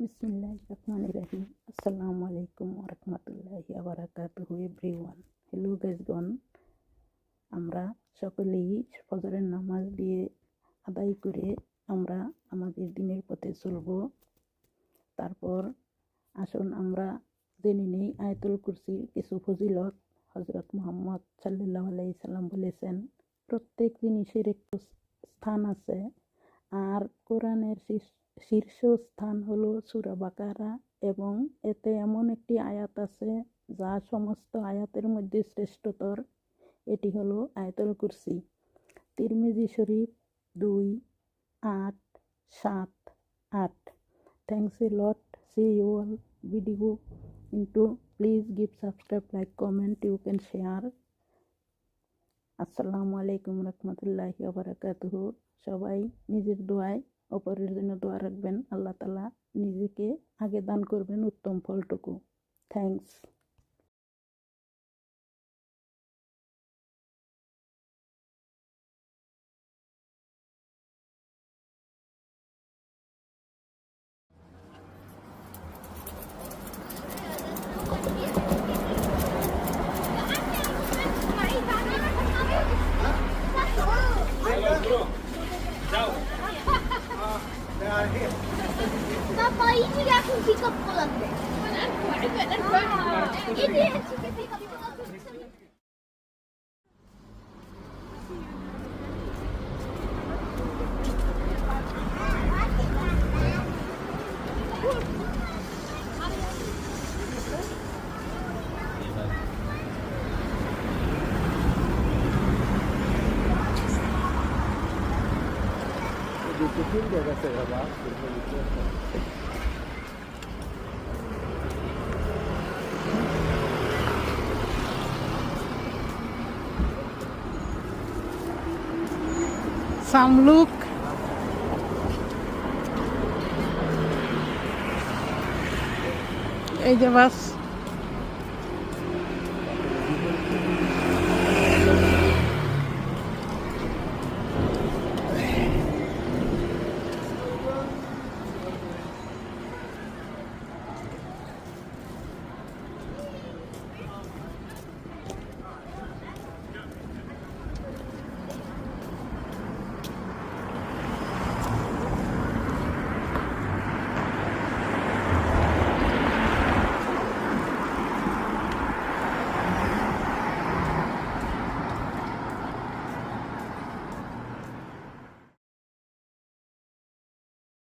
বিসমিল্লাহ রহমান রাহিম আসসালামু আলাইকুম রহমতুল্লাহি আবরাকাতুহু এভরিওয়ান হ্যালো গাইজগণ আমরা সকলেই ফজরের নামাজ দিয়ে আদায় করে আমরা আমাদের দিনের পথে চলব। তারপর আসুন আমরা জেনে নেই আয়াতুল কুরসির কিছু ফজিলত। হজরত মোহাম্মদ সাল্লাহ আলাই সাল্লাম বলেছেন, প্রত্যেক জিনিসের একটু স্থান আছে আর কোরআনের শীর্ষ, শীর্ষস্থান হলো সূরা বাকারা এবং এতে এমন একটি আয়াত আছে যা সমস্ত আয়াতের মধ্যে শ্রেষ্ঠতর। এটি হলো আয়াতুল কুরসি। তিরমিজি শরীফ দুই, আট, সাত, আট। Thanks a lot see you all video into please give subscribe like comment you can share আসসালামু আলাইকুম রহমতুল্লাহি আবরাকাতুহু সবাই নিজের দোয়ায় অপরের জন্য দোয়া রাখবেন। আল্লাহ তালা নিজেকে আগে দান করবেন উত্তম ফলটুকু। থ্যাংকস 이렇게 힘들었어요, 봐. 이렇게 힘들었어요. some look এই যে বাস